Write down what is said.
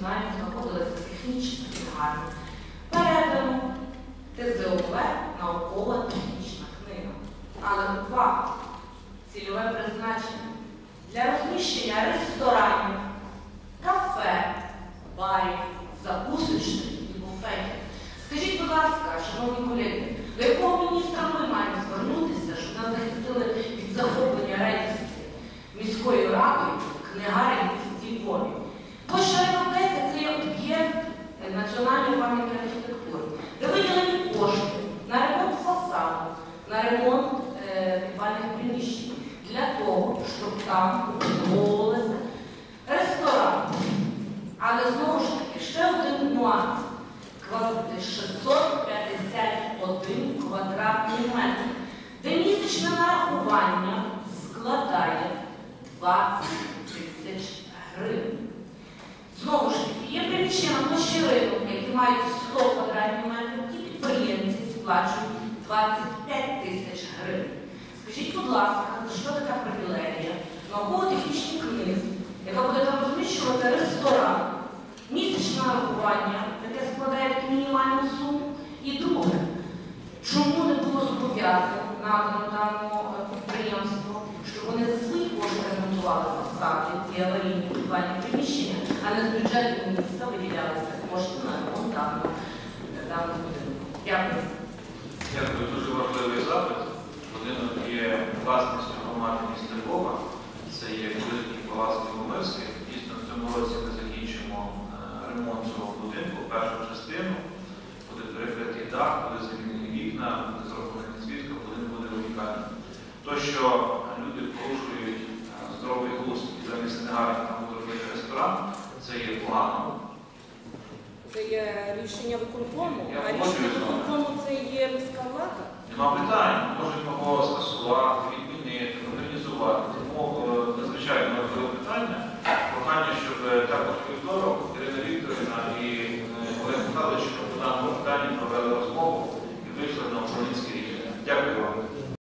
знаємо, знаходилася технічна книгарня. Передано ТЗОВ наукова-технічна книга. Але два цільове призначення для розміщення ресторанів, кафе, барів, закусочних і буфетів. Скажіть, будь ласка, шановні колеги, до якого міністра ми маємо звернутися, щоб нас захистили від захоплення національної пам'ятки архітектури, де виділені кошти на ремонт фасаду, на ремонт е, підвальних приміщень для того, щоб там обслуговувалися ресторани. Але знову ж таки, ще один нюанс. 651 квадратний метр, де місячне нарахування складає 20 тисяч гривень. Знову ж таки, є приміщення на площі ринок, які мають 100 квадратних метрів, і підприємці сплачують 25 тисяч гривень. Скажіть, будь ласка, за що така привілегія? Науково-технічні книги, яка буде там розміщувати ресторан, місячне нарахування, яке складає таку мінімальну суму. І друге, чому не було зобов'язано надано даному підприємству, щоб вони за свої кошти ремонтували фасади, ці аварійні будівельні приміщення, а не з бюджету міста виділялися кошти на даного будинку. Дякую. Дякую, дуже важливий запит. Будинок є власністю громади міста Львова. Це є колишній палац Любомирський. Дійсно, в цьому році ми закінчимо е, ремонт цього будинку, першу частину. Буде перекритий дах, буде замінені вікна, буде зроблена підсвітка, будинок буде унікальним. То, що люди порушують е, здоровий глузд і замість книгарні там зробити ресторан, це є погано. Це є рішення виконкому, Я а рішення погоджуюсь з вами. виконкому це є міська влада. Нема питань, можуть його скасувати, відмінити, модернізувати. Тому е, надзвичайно важливе питання. Прохання, щоб е, також вівторок Ірина Вікторівна і е, Олег Михайлович даному питанні провели розмову і вийшли на управлінське рішення. Дякую вам.